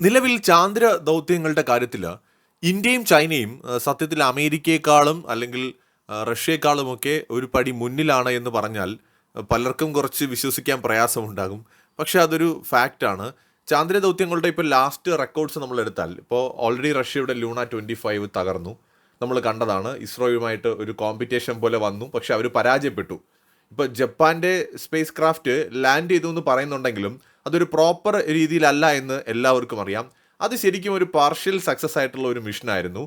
നിലവിൽ ചാന്ദ്ര ദൗത്യങ്ങളുടെ കാര്യത്തിൽ ഇന്ത്യയും ചൈനയും സത്യത്തിൽ അമേരിക്കയെക്കാളും അല്ലെങ്കിൽ റഷ്യയെക്കാളുമൊക്കെ ഒരു പടി മുന്നിലാണ് എന്ന് പറഞ്ഞാൽ പലർക്കും കുറച്ച് വിശ്വസിക്കാൻ പ്രയാസമുണ്ടാകും. പക്ഷേ അതൊരു ഫാക്റ്റാണ്. ചാന്ദ്ര ദൗത്യങ്ങളുടെ ഇപ്പോൾ ലാസ്റ്റ് റെക്കോർഡ്സ് നമ്മൾ എടുത്താൽ ഇപ്പോൾ ഓൾറെഡി റഷ്യയുടെ ലൂണ ട്വന്റി ഫൈവ് തകർന്നു. നമ്മൾ കണ്ടതാണ് ഇസ്രോയുമായിട്ട് ഒരു കോമ്പറ്റീഷൻ പോലെ വന്നു പക്ഷെ അവർ പരാജയപ്പെട്ടു. ഇപ്പോൾ ജപ്പാന്റെ സ്പേസ് ക്രാഫ്റ്റ് ലാൻഡ് ചെയ്തു എന്ന് പറയുന്നുണ്ടെങ്കിലും അതൊരു പ്രോപ്പർ രീതിയിലല്ല എന്ന് എല്ലാവർക്കും അറിയാം. അത് ശരിക്കും ഒരു പാർഷ്യൽ സക്സസ് ആയിട്ടുള്ള ഒരു മിഷനായിരുന്നു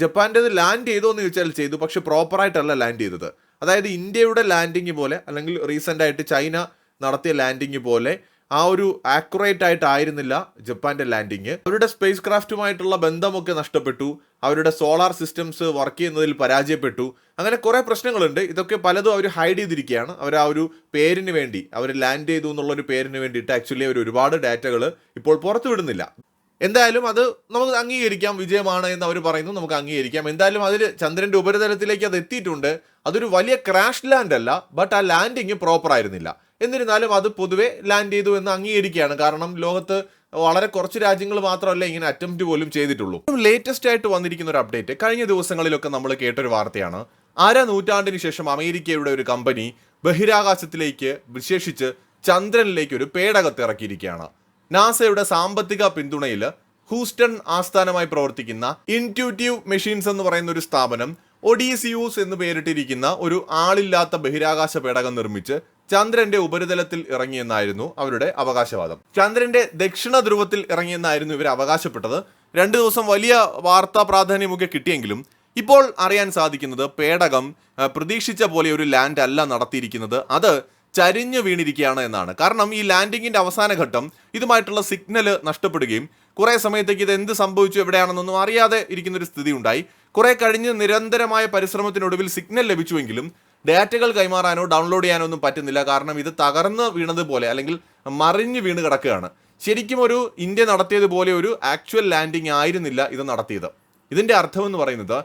ജപ്പാന്റെത് ലാൻഡ് ചെയ്തോ എന്ന് ചോദിച്ചാൽ ചെയ്തു പക്ഷെ പ്രോപ്പറായിട്ടല്ല ലാൻഡ് ചെയ്തത്. അതായത് ഇന്ത്യയുടെ ലാൻഡിങ് പോലെ അല്ലെങ്കിൽ റീസെന്റ് ആയിട്ട് ചൈന നടത്തിയ ലാൻഡിങ് പോലെ ആ ഒരു ആക്യുറേറ്റ് ആയിട്ടായിരുന്നില്ല ജപ്പാന്റെ ലാൻഡിങ് അവരുടെ സ്പേസ് ക്രാഫ്റ്റുമായിട്ടുള്ള ബന്ധമൊക്കെ നഷ്ടപ്പെട്ടു. അവരുടെ സോളാർ സിസ്റ്റംസ് വർക്ക് ചെയ്യുന്നതിൽ പരാജയപ്പെട്ടു. അങ്ങനെ കുറേ പ്രശ്നങ്ങളുണ്ട്. ഇതൊക്കെ പലതും അവർ ഹൈഡ് ചെയ്തിരിക്കുകയാണ്. അവർ ആ ഒരു പേരിന് വേണ്ടി അവർ ലാൻഡ് ചെയ്തു എന്നുള്ള ഒരു പേരിന് വേണ്ടിയിട്ട് ആക്ച്വലി അവർ ഒരുപാട് ഡാറ്റകൾ ഇപ്പോൾ പുറത്തുവിടുന്നില്ല. എന്തായാലും അത് നമുക്ക് അംഗീകരിക്കാം വിജയമാണ് എന്ന് അവർ പറയുന്നു നമുക്ക് അംഗീകരിക്കാം. എന്തായാലും അതിൽ ചന്ദ്രന്റെ ഉപരിതലത്തിലേക്ക് അത് എത്തിയിട്ടുണ്ട്. അതൊരു വലിയ ക്രാഷ് ലാൻഡ് അല്ല ബട്ട് ആ ലാൻഡിങ് പ്രോപ്പർ ആയിരുന്നില്ല. എന്നിരുന്നാലും അത് പൊതുവെ ലാൻഡ് ചെയ്തു എന്ന് അംഗീകരിക്കുകയാണ്. കാരണം ലോകത്ത് വളരെ കുറച്ച് രാജ്യങ്ങൾ മാത്രമല്ല ഇങ്ങനെ അറ്റംപ്റ്റ് പോലും ചെയ്തിട്ടുള്ളൂ. ലേറ്റസ്റ്റ് ആയിട്ട് വന്നിരിക്കുന്ന ഒരു അപ്ഡേറ്റ് കഴിഞ്ഞ ദിവസങ്ങളിലൊക്കെ നമ്മൾ കേട്ടൊരു വാർത്തയാണ്. അര നൂറ്റാണ്ടിന് ശേഷം അമേരിക്കയുടെ ഒരു കമ്പനി ബഹിരാകാശത്തിലേക്ക് വിശേഷിച്ച് ചന്ദ്രനിലേക്ക് ഒരു പേടകത്ത് ഇറക്കിയിരിക്കുകയാണ്. നാസയുടെ സാമ്പത്തിക പിന്തുണയിൽ ഹൂസ്റ്റൺ ആസ്ഥാനമായി പ്രവർത്തിക്കുന്ന ഇന്റ്യൂട്ടീവ് മെഷീൻസ് എന്ന് പറയുന്ന ഒരു സ്ഥാപനം ഒഡീസിയൂസ് എന്ന് പേരിട്ടിരിക്കുന്ന ഒരു ആളില്ലാത്ത ബഹിരാകാശ പേടകം നിർമ്മിച്ച് ചന്ദ്രന്റെ ഉപരിതലത്തിൽ ഇറങ്ങിയെന്നായിരുന്നു അവരുടെ അവകാശവാദം. ചന്ദ്രന്റെ ദക്ഷിണ ധ്രുവത്തിൽ ഇറങ്ങിയെന്നായിരുന്നു ഇവർ അവകാശപ്പെട്ടത്. രണ്ടു ദിവസം വലിയ വാർത്താ പ്രാധാന്യമൊക്കെ കിട്ടിയെങ്കിലും ഇപ്പോൾ അറിയാൻ സാധിക്കുന്നത് പേടകം പ്രതീക്ഷിച്ച പോലെ ഒരു ലാൻഡ് അല്ല നടത്തിയിരിക്കുന്നത്. അത് ചരിഞ്ഞു വീണിരിക്കുകയാണ് എന്നാണ്. കാരണം ഈ ലാൻഡിങ്ങിന്റെ അവസാന ഘട്ടം ഇതുമായിട്ടുള്ള സിഗ്നൽ നഷ്ടപ്പെടുകയും കുറെ സമയത്തേക്ക് ഇത് എന്ത് സംഭവിച്ചു എവിടെയാണെന്നൊന്നും അറിയാതെ ഇരിക്കുന്ന ഒരു സ്ഥിതി ഉണ്ടായി കുറെ കഴിഞ്ഞ് നിരന്തരമായ പരിശ്രമത്തിനൊടുവിൽ സിഗ്നൽ ലഭിച്ചുവെങ്കിലും ഡാറ്റകൾ കൈമാറാനോ ഡൗൺലോഡ് ചെയ്യാനോ ഒന്നും പറ്റുന്നില്ല. കാരണം ഇത് തകർന്ന് വീണതുപോലെ അല്ലെങ്കിൽ മറിഞ്ഞ് വീണ് കിടക്കുകയാണ്. ശരിക്കും ഒരു ഇന്ത്യ നടത്തിയതുപോലെ ഒരു ആക്ച്വൽ ലാൻഡിംഗ് ആയിരുന്നില്ല ഇത് നടത്തിയത്. ഇതിന്റെ അർത്ഥം എന്ന് പറയുന്നത്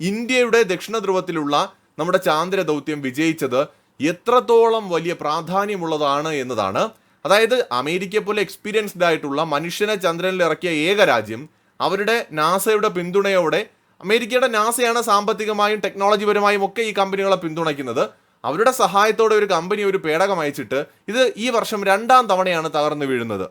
ഇന്ത്യയുടെ ദക്ഷിണ ധ്രുവത്തിലുള്ള നമ്മുടെ ചാന്ദ്ര ദൗത്യം വിജയിച്ചത് എത്രത്തോളം വലിയ പ്രാധാന്യമുള്ളതാണ് എന്നതാണ്. അതായത് അമേരിക്കയെ പോലെ എക്സ്പീരിയൻസ്ഡ് ആയിട്ടുള്ള മനുഷ്യനെ ചന്ദ്രനിൽ ഇറക്കിയ ഏക രാജ്യം അവരുടെ നാസയുടെ പിന്തുണയോടെ അമേരിക്കയുടെ നാസയാണ് സാമ്പത്തികമായും ടെക്നോളജിപരമായും ഒക്കെ ഈ കമ്പനികളെ പിന്തുണയ്ക്കുന്നത്. അവരുടെ സഹായത്തോടെ ഒരു കമ്പനി ഒരു പേടകം അയച്ചിട്ട് ഇത് ഈ വർഷം രണ്ടാം തവണയാണ് തകർന്നു വീഴുന്നത്.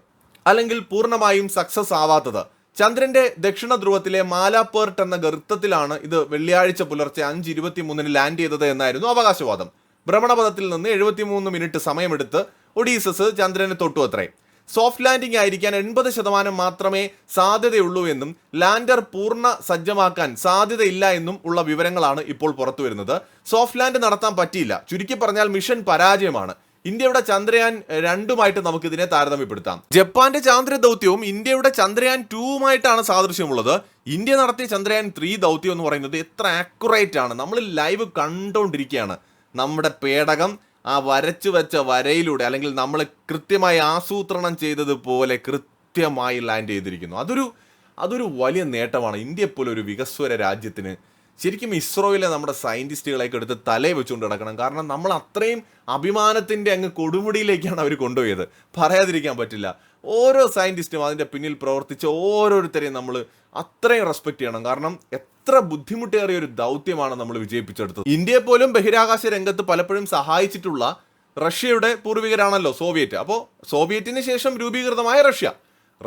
അല്ലെങ്കിൽ പൂർണമായും സക്സസ് ആവാത്തത്. ചന്ദ്രന്റെ ദക്ഷിണ ധ്രുവത്തിലെ മാലാപ്പേർട്ട് എന്ന ഗർത്തത്തിലാണ് ഇത് വെള്ളിയാഴ്ച പുലർച്ചെ അഞ്ച് ഇരുപത്തി മൂന്നിന് ലാൻഡ് ചെയ്തത് എന്നായിരുന്നു അവകാശവാദം. ഭ്രമണപഥത്തിൽ നിന്ന് എഴുപത്തിമൂന്ന് മിനിറ്റ് സമയമെടുത്ത് ഒഡീസസ് ചന്ദ്രനെ തൊട്ടു അത്രേ. സോഫ്റ്റ് ലാൻഡിംഗ് ആയിരിക്കാൻ എൺപത് ശതമാനം മാത്രമേ സാധ്യതയുള്ളൂ എന്നും ലാൻഡർ പൂർണ സജ്ജമാക്കാൻ സാധ്യതയില്ല എന്നും ഉള്ള വിവരങ്ങളാണ് ഇപ്പോൾ പുറത്തു വരുന്നത്. സോഫ്റ്റ് ലാൻഡ് നടത്താൻ പറ്റിയില്ല. ചുരുക്കി പറഞ്ഞാൽ മിഷൻ പരാജയമാണ്. ഇന്ത്യയുടെ ചന്ദ്രയാൻ രണ്ടുമായിട്ട് നമുക്ക് ഇതിനെ താരതമ്യപ്പെടുത്താം. ജപ്പാന്റെ ചാന്ദ്ര ദൗത്യവും ഇന്ത്യയുടെ ചന്ദ്രയാൻ ടൂവുമായിട്ടാണ് സാദൃശ്യമുള്ളത്. ഇന്ത്യ നടത്തിയ ചന്ദ്രയാൻ ത്രീ ദൗത്യം എന്ന് പറയുന്നത് എത്ര ആക്യുറേറ്റ് ആണ്. നമ്മൾ ലൈവ് കണ്ടുകൊണ്ടിരിക്കുകയാണ് നമ്മുടെ പേടകം ആ വരച്ചു വെച്ച വരയിലൂടെ അല്ലെങ്കിൽ നമ്മൾ കൃത്യമായി ആസൂത്രണം ചെയ്തതുപോലെ കൃത്യമായി ലാൻഡ് ചെയ്തിരിക്കുന്നു. അതൊരു അതൊരു വലിയ നേട്ടമാണ്. ഇന്ത്യയെപ്പോലെ ഒരു വികസ്വര രാജ്യത്തിന് ശരിക്കും ഇസ്രോയിലെ നമ്മുടെ സയന്റിസ്റ്റുകളെയൊക്കെ എടുത്ത് തലേ വെച്ചുകൊണ്ട് നടക്കണം. കാരണം നമ്മൾ അത്രയും അഭിമാനത്തിന്റെ അങ്ങ് കൊടുമുടിയിലേക്കാണ് അവർ കൊണ്ടുപോയത്. പറയാതിരിക്കാൻ പറ്റില്ല. ഓരോ സയന്റിസ്റ്റും അതിന്റെ പിന്നിൽ പ്രവർത്തിച്ച ഓരോരുത്തരെയും നമ്മൾ അത്രയും റെസ്പെക്ട് ചെയ്യണം. കാരണം എത്ര ബുദ്ധിമുട്ടേറിയ ഒരു ദൗത്യമാണ് നമ്മൾ വിജയിപ്പിച്ചെടുത്തത്. ഇന്ത്യയെ പോലും ബഹിരാകാശ രംഗത്ത് പലപ്പോഴും സഹായിച്ചിട്ടുള്ള റഷ്യയുടെ പൂർവികരാണല്ലോ സോവിയറ്റ്. അപ്പോൾ സോവിയറ്റിന് ശേഷം രൂപീകൃതമായ റഷ്യ.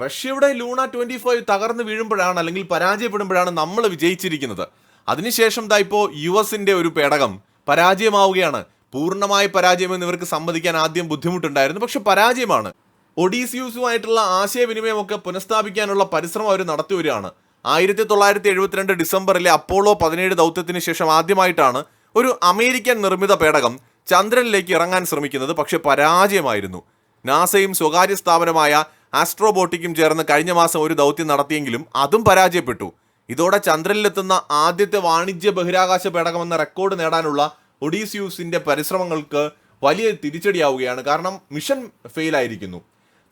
റഷ്യയുടെ ലൂണ ട്വന്റി ഫൈവ് തകർന്നു വീഴുമ്പോഴാണ് അല്ലെങ്കിൽ പരാജയപ്പെടുമ്പോഴാണ് നമ്മൾ വിജയിച്ചിരിക്കുന്നത്. അതിനുശേഷം ദാ ഇപ്പോൾ യു എസിന്റെ ഒരു പേടകം പരാജയമാവുകയാണ്. പൂർണമായ പരാജയമെന്ന് ഇവർക്ക് സമ്മതിക്കാൻ ആദ്യം ബുദ്ധിമുട്ടുണ്ടായിരുന്നു. പക്ഷെ പരാജയമാണ്. ഒഡീസിയൂസുമായിട്ടുള്ള ആശയവിനിമയമൊക്കെ പുനഃസ്ഥാപിക്കാനുള്ള പരിശ്രമം അവർ നടത്തി വരികയാണ്. ആയിരത്തി തൊള്ളായിരത്തി എഴുപത്തിരണ്ട് ഡിസംബറിലെ അപ്പോളോ പതിനേഴ് ദൗത്യത്തിന് ശേഷം ആദ്യമായിട്ടാണ് ഒരു അമേരിക്കൻ നിർമ്മിത പേടകം ചന്ദ്രനിലേക്ക് ഇറങ്ങാൻ ശ്രമിക്കുന്നത് പക്ഷെ പരാജയമായിരുന്നു. നാസയും സ്വകാര്യ സ്ഥാപനമായ ആസ്ട്രോബോട്ടിക്കും ചേർന്ന് കഴിഞ്ഞ മാസം ഒരു ദൗത്യം നടത്തിയെങ്കിലും അതും പരാജയപ്പെട്ടു. ഇതോടെ ചന്ദ്രനിലെത്തുന്ന ആദ്യത്തെ വാണിജ്യ ബഹിരാകാശ പേടകം എന്ന റെക്കോർഡ് നേടാനുള്ള ഒഡീസിയൂസിന്റെ പരിശ്രമങ്ങൾക്ക് വലിയ തിരിച്ചടിയാവുകയാണ്. കാരണം മിഷൻ ഫെയിൽ ആയിരിക്കുന്നു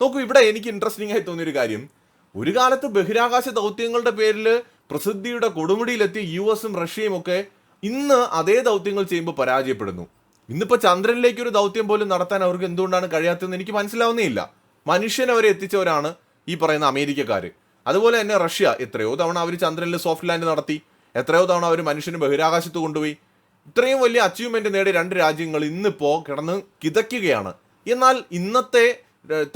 നോക്കൂ ഇവിടെ എനിക്ക് ഇൻട്രസ്റ്റിംഗ് ആയി തോന്നിയൊരു കാര്യം. ഒരു കാലത്ത് ബഹിരാകാശ ദൗത്യങ്ങളുടെ പേരിൽ പ്രസിദ്ധിയുടെ കൊടുമുടിയിലെത്തിയ യു എസും റഷ്യയും ഒക്കെ ഇന്ന് അതേ ദൗത്യങ്ങൾ ചെയ്യുമ്പോൾ പരാജയപ്പെടുന്നു. ഇന്നിപ്പോൾ ചന്ദ്രനിലേക്ക് ഒരു ദൗത്യം പോലും നടത്താൻ അവർക്ക് എന്തുകൊണ്ടാണ് കഴിയാത്തതെന്ന് എനിക്ക് മനസ്സിലാവുന്നേയില്ല. മനുഷ്യൻ അവരെ എത്തിച്ചവരാണ് ഈ പറയുന്ന അമേരിക്കക്കാർ അതുപോലെ തന്നെ റഷ്യ എത്രയോ തവണ അവർ ചന്ദ്രനിൽ സോഫ്റ്റ് ലാൻഡ് നടത്തി എത്രയോ തവണ അവർ മനുഷ്യന് ബഹിരാകാശത്ത് കൊണ്ടുപോയി. ഇത്രയും വലിയ അച്ചീവ്മെന്റ് നേടിയ രണ്ട് രാജ്യങ്ങൾ ഇന്നിപ്പോൾ കിടന്ന് കിതയ്ക്കുകയാണ്. എന്നാൽ ഇന്നത്തെ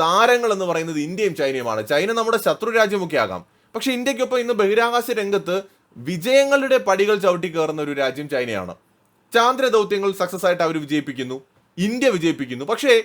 താരങ്ങൾ എന്ന് പറയുന്നത് ഇന്ത്യയും ചൈനയുമാണ്. ചൈന നമ്മുടെ ശത്രു രാജ്യമൊക്കെ ആകാം പക്ഷേ ഇന്ത്യക്കൊപ്പം ഇന്ന് ബഹിരാകാശ രംഗത്ത് വിജയങ്ങളുടെ പടികൾ ചവിട്ടി കയറുന്ന ഒരു രാജ്യം ചൈനയാണ്. ചാന്ദ്ര ദൗത്യങ്ങൾ സക്സസ് ആയിട്ട് അവർ വിജയിപ്പിക്കുന്നു. ഇന്ത്യ വിജയിപ്പിക്കുന്നു. പക്ഷേ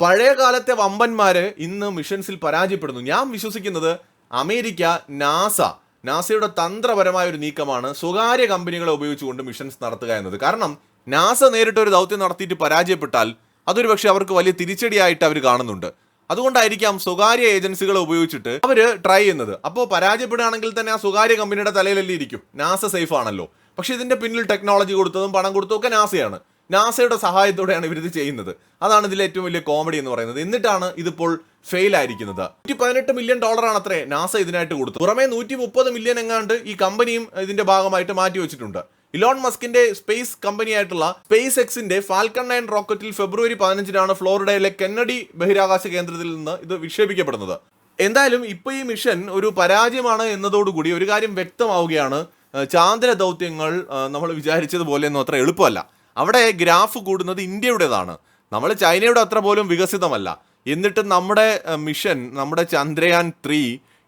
പഴയ കാലത്തെ വമ്പന്മാര് ഇന്ന് മിഷൻസിൽ പരാജയപ്പെടുന്നു. ഞാൻ വിശ്വസിക്കുന്നത് അമേരിക്ക നാസ. നാസയുടെ തന്ത്രപരമായ ഒരു നീക്കമാണ് സ്വകാര്യ കമ്പനികളെ ഉപയോഗിച്ചുകൊണ്ട് മിഷൻസ് നടത്തുക എന്നത്. കാരണം നാസ നേരിട്ട് ഒരു ദൗത്യം നടത്തിയിട്ട് പരാജയപ്പെട്ടാൽ അതൊരു പക്ഷേ അവർക്ക് വലിയ തിരിച്ചടിയായിട്ട് അവർ കാണുന്നുണ്ട്. അതുകൊണ്ടായിരിക്കാം സ്വകാര്യ ഏജൻസികളെ ഉപയോഗിച്ചിട്ട് അവർ ട്രൈ ചെയ്യുന്നത്. അപ്പോൾ പരാജയപ്പെടുകയാണെങ്കിൽ തന്നെ ആ സ്വകാര്യ കമ്പനിയുടെ തലയിലല്ലേ ഇരിക്കും. നാസ സേഫ് ആണല്ലോ. പക്ഷേ ഇതിന്റെ പിന്നിൽ ടെക്നോളജി കൊടുത്തതും പണം കൊടുത്തതും ഒക്കെ നാസയാണ്. നാസയുടെ സഹായത്തോടെയാണ് ഇവരിത് ചെയ്യുന്നത്. അതാണ് ഇതിലെ ഏറ്റവും വലിയ കോമഡി എന്ന് പറയുന്നത്. എന്നിട്ടാണ് ഇതിപ്പോൾ ഫെയിൽ ആയിരിക്കുന്നത്. നൂറ്റി പതിനെട്ട് മില്യൺ ഡോളറാണ് അത്രേ നാസ ഇതിനായിട്ട് കൊടുത്തത്. പുറമെ നൂറ്റി മുപ്പത് മില്യൺ എങ്ങാണ്ട് ഈ കമ്പനിയും ഇതിന്റെ ഭാഗമായിട്ട് മാറ്റി വെച്ചിട്ടുണ്ട്. ഇലോൺ മസ്കിന്റെ സ്പേസ് കമ്പനിയായിട്ടുള്ള സ്പേസ് എക്സിന്റെ ഫാൽക്കൺ നയൻ റോക്കറ്റിൽ ഫെബ്രുവരി പതിനഞ്ചിനാണ് ഫ്ലോറിഡയിലെ കെന്നഡി ബഹിരാകാശ കേന്ദ്രത്തിൽ നിന്ന് ഇത് വിക്ഷേപിക്കപ്പെടുന്നത്. എന്തായാലും ഇപ്പൊ ഈ മിഷൻ ഒരു പരാജയമാണ് എന്നതോടുകൂടി ഒരു കാര്യം വ്യക്തമാവുകയാണ്. ചാന്ദ്ര ദൗത്യങ്ങൾ നമ്മൾ വിചാരിച്ചതുപോലെ ഒന്നും അത്ര എളുപ്പമല്ല. അവിടെ ഗ്രാഫ് കൂടുന്നത് ഇന്ത്യയുടേതാണ്. നമ്മൾ ചൈനയുടെ അത്ര പോലും വികസിതമല്ല. എന്നിട്ട് നമ്മുടെ മിഷൻ നമ്മുടെ ചന്ദ്രയാൻ ത്രീ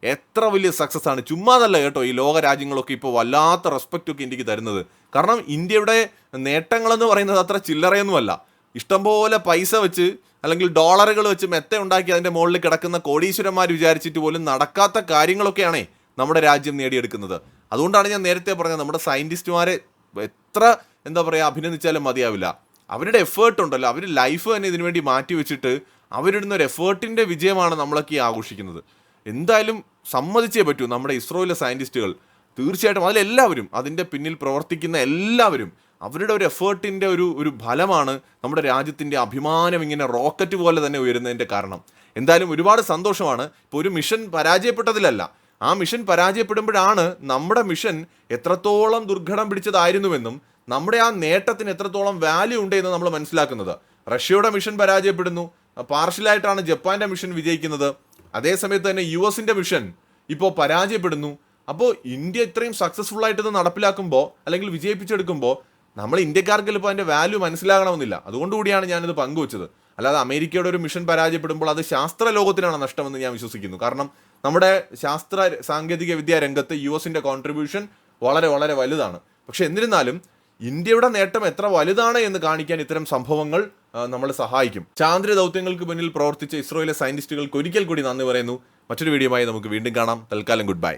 എത്ര വലിയ സക്സസ് ആണ്. ചുമ്മാതല്ല കേട്ടോ ഈ ലോക രാജ്യങ്ങളൊക്കെ ഇപ്പോൾ വല്ലാത്ത റെസ്പെക്റ്റ് ഒക്കെ ഇന്ത്യയ്ക്ക് തരുന്നത്. കാരണം ഇന്ത്യയുടെ നേട്ടങ്ങളെന്ന് പറയുന്നത് അത്ര ചില്ലറയൊന്നുമല്ല. ഇഷ്ടംപോലെ പൈസ വെച്ച് അല്ലെങ്കിൽ ഡോളറുകൾ വെച്ച് മെത്ത ഉണ്ടാക്കി അതിന്റെ മുകളിൽ കിടക്കുന്ന കോടീശ്വരന്മാർ വിചാരിച്ചിട്ട് പോലും നടക്കാത്ത കാര്യങ്ങളൊക്കെയാണേ നമ്മുടെ രാജ്യം നേടിയെടുക്കുന്നത്. അതുകൊണ്ടാണ് ഞാൻ നേരത്തെ പറഞ്ഞത് നമ്മുടെ സയന്റിസ്റ്റുമാരെ എത്ര എന്താ പറയുക അഭിനന്ദിച്ചാലും മതിയാവില്ല. അവരുടെ എഫേർട്ട് ഉണ്ടല്ലോ. അവർ ലൈഫ് തന്നെ ഇതിനുവേണ്ടി മാറ്റി വെച്ചിട്ട് അവരിടുന്ന ഒരു എഫേർട്ടിന്റെ വിജയമാണ് നമ്മളൊക്കെ ആഘോഷിക്കുന്നത്. എന്തായാലും സമ്മതിച്ചേ പറ്റൂ നമ്മുടെ ഇസ്രോയിലെ സയന്റിസ്റ്റുകൾ തീർച്ചയായിട്ടും അതിലെല്ലാവരും അതിന്റെ പിന്നിൽ പ്രവർത്തിക്കുന്ന എല്ലാവരും അവരുടെ ഒരു എഫേർട്ടിന്റെ ഒരു ഒരു ഫലമാണ് നമ്മുടെ രാജ്യത്തിന്റെ അഭിമാനം ഇങ്ങനെ റോക്കറ്റ് പോലെ തന്നെ ഉയരുന്നതിന്റെ കാരണം. എന്തായാലും ഒരുപാട് സന്തോഷമാണ്. ഇപ്പോൾ ഒരു മിഷൻ പരാജയപ്പെട്ടതിലല്ല. ആ മിഷൻ പരാജയപ്പെടുമ്പോഴാണ് നമ്മുടെ മിഷൻ എത്രത്തോളം ദുർഘടം പിടിച്ചതായിരുന്നുവെന്നും നമ്മുടെ ആ നേട്ടത്തിന് എത്രത്തോളം വാല്യൂ ഉണ്ട് എന്ന് നമ്മൾ മനസ്സിലാക്കുന്നത്. റഷ്യയുടെ മിഷൻ പരാജയപ്പെടുന്നു. പാർഷ്യലായിട്ടാണ് ജപ്പാന്റെ മിഷൻ വിജയിക്കുന്നത്. അതേസമയത്ത് തന്നെ യു എസിന്റെ മിഷൻ ഇപ്പോൾ പരാജയപ്പെടുന്നു. അപ്പോൾ ഇന്ത്യ ഇത്രയും സക്സസ്ഫുൾ ആയിട്ട് ഇത് നടപ്പിലാക്കുമ്പോൾ അല്ലെങ്കിൽ വിജയിപ്പിച്ചെടുക്കുമ്പോൾ നമ്മൾ ഇന്ത്യക്കാർക്ക് ഇപ്പോൾ അതിന്റെ വാല്യൂ മനസ്സിലാകണമെന്നില്ല. അതുകൊണ്ടുകൂടിയാണ് ഞാനിത് പങ്കുവച്ചത്. അല്ലാതെ അമേരിക്കയുടെ ഒരു മിഷൻ പരാജയപ്പെടുമ്പോൾ അത് ശാസ്ത്ര ലോകത്തിനാണ് നഷ്ടമെന്ന് ഞാൻ വിശ്വസിക്കുന്നു. കാരണം നമ്മുടെ ശാസ്ത്ര സാങ്കേതിക വിദ്യാ രംഗത്ത് യു എസിന്റെ കോൺട്രിബ്യൂഷൻ വളരെ വളരെ വലുതാണ്. പക്ഷെ എന്നിരുന്നാലും ഇന്ത്യയുടെ നേട്ടം എത്ര വലുതാണ് എന്ന് കാണിക്കാൻ ഇത്തരം സംഭവങ്ങൾ നമ്മൾ സഹായിക്കും. ചാന്ദ്ര ദൗത്യങ്ങൾക്ക് മുന്നിൽ പ്രവർത്തിച്ച ഇസ്രോയിലെ സയന്റിസ്റ്റുകൾക്ക് ഒരിക്കൽ കൂടി നന്ദി പറയുന്നു. മറ്റൊരു വീഡിയോയുമായി നമുക്ക് വീണ്ടും കാണാം. തൽക്കാലം ഗുഡ് ബൈ